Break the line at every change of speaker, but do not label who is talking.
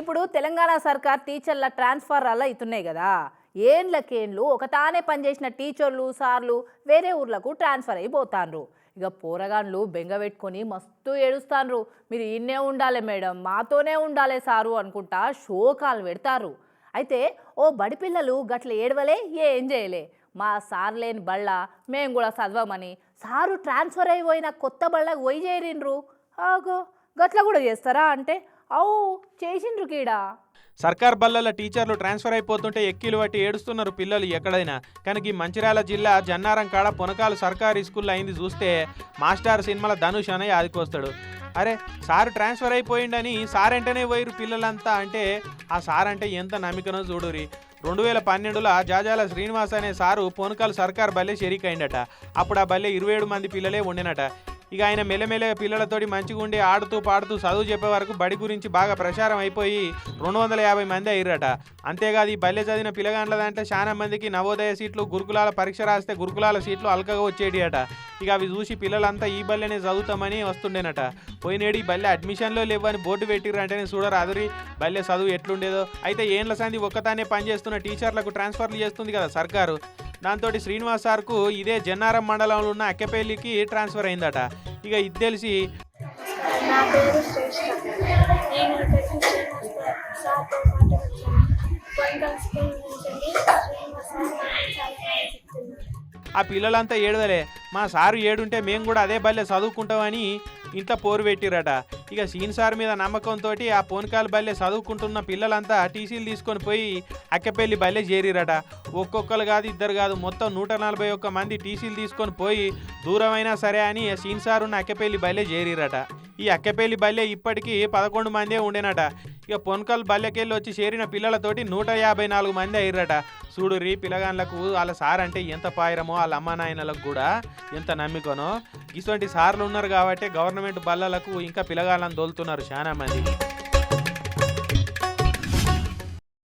ఇప్పుడు తెలంగాణ సర్కార్ టీచర్ల ట్రాన్స్ఫర్ అలా అవుతున్నాయి కదా. ఏండ్లకేండ్లు ఒకతానే పనిచేసిన టీచర్లు సార్లు వేరే ఊర్లకు ట్రాన్స్ఫర్ అయిపోతాండ్రు. ఇక పోరగాన్లు బెంగ పెట్టుకొని మస్తు ఏడుస్తాండ్రు. మీరు ఇన్నే ఉండాలి మేడం మాతోనే ఉండాలి సారు అనుకుంటా శోకాలు పెడతారు. అయితే ఓ బడి పిల్లలు గట్ల ఏడవలే ఏం చేయలే. మా సార్ లేని బళ్ళ మేము కూడా చదవమని సారు ట్రాన్స్ఫర్ అయిపోయిన కొత్త బళ్ళకు పోయి చేరిండ్రు. ఆగో గట్ల కూడా చేస్తారా అంటే అవు చేసిండ్రు కీడా?
సర్కార్ బల్లల టీచర్లు ట్రాన్స్ఫర్ అయిపోతుంటే ఎక్కిలు పట్టి ఏడుస్తున్నారు పిల్లలు ఎక్కడైనా. కానీ ఈ మంచిర్యాల జిల్లా జన్నారం కాడ పునకాలు సర్కారీ స్కూల్లో అయింది చూస్తే మాస్టర్ సినిమాల ధనుష్ అనే ఆదికొస్తాడు. అరే సార్ ట్రాన్స్ఫర్ అయిపోయిండని సార్ వెంటనే పోయిరు పిల్లలంతా అంటే ఆ సార్ అంటే ఎంత నమ్మికనో చూడురి రెండు వేల పన్నెండులో జాజాల శ్రీనివాస్ అనే సారు పొనకాలు సర్కార్ బల్లె షెరీక్ అయిండట అప్పుడు ఆ బల్లె ఇరవై ఏడు మంది పిల్లలే ఉండినట. ఇక ఆయన మెల్లమెల్లగా పిల్లలతోటి మంచిగా ఉండి ఆడుతూ పాడుతూ చదువు చెప్పే వరకు బడి గురించి బాగా ప్రచారం అయిపోయి రెండు వందల యాభై మంది అయ్యారట అంతేకాదు ఈ బల్లె చదివిన పిల్లగాండ్ల దాంట్లో చాలా మందికి నవోదయ సీట్లు గురుకులాల పరీక్ష రాస్తే గురుకులాల సీట్లు అల్కగా వచ్చేటి అట ఇక అవి చూసి పిల్లలంతా ఈ బల్లెనే చదువుతామని వస్తుండేనట. పోయినేడు ఈ బల్లె అడ్మిషన్లో లేవని బోర్డు పెట్టిర్రు అంటేనే చూడరు అదురి బల్లె చదువు ఎట్లుండేదో. అయితే ఏండ్ల సంది ఒక్కతానే పనిచేస్తున్న టీచర్లకు ట్రాన్స్ఫర్లు చేస్తుంది కదా సర్కారు. దాంతో శ్రీనివాస్ సార్కు ఇదే జన్నారం మండలంలో ఉన్న అక్కెపల్లికి ట్రాన్స్ఫర్ అయిందట. ఇక ఇది తెలిసి
నా పేరు శ్రేష్ఠ నేను ఇక్కడికి శ్రీనివాస్ సార్తో పాటు వచ్చాను. కొండల్ స్కూల్ నుంచి శ్రీనివాస్ సార్ నాకు చాలా బాగా చెప్తున్నారు.
ఆ పిల్లలంతా ఏడవలే. మా సారు ఏడుంటే మేము కూడా అదే బల్లె చదువుకుంటామని ఇంట్లో పోరు పెట్టిరట. ఇక సీన్ సార్ మీద నమ్మకంతో ఆ పోనకాల బల్లె చదువుకుంటున్న పిల్లలంతా టీసీలు తీసుకొని పోయి అక్కపెల్లి బల్లె చేరిరట. ఒక్కొక్కరు కాదు ఇద్దరు కాదు మొత్తం నూట నలభై ఒక్క మంది టీసీలు తీసుకొని పోయి దూరమైనా సరే అని సీన్ సార్ ఉన్న అక్కపెల్లి బల్లె చేరిరట. ఈ అక్కపేలి బల్లె ఇప్పటికీ పదకొండు మందే ఉండేనట. ఇక పొన్కల్ బల్లెకెళ్ళి వచ్చి చేరిన పిల్లలతోటి నూట యాభై నాలుగు మంది అయ్యారట చూడు రీ పిల్లగాళ్ళకు వాళ్ళ సార్ అంటే ఎంత పాయరమో వాళ్ళ అమ్మ నాయనలకు కూడా ఎంత నమ్మికనో. ఇటువంటి సార్లు ఉన్నారు కాబట్టి గవర్నమెంట్ బల్లలకు ఇంకా పిల్లగాళ్ళని దొలుతున్నారు చాలా మంది.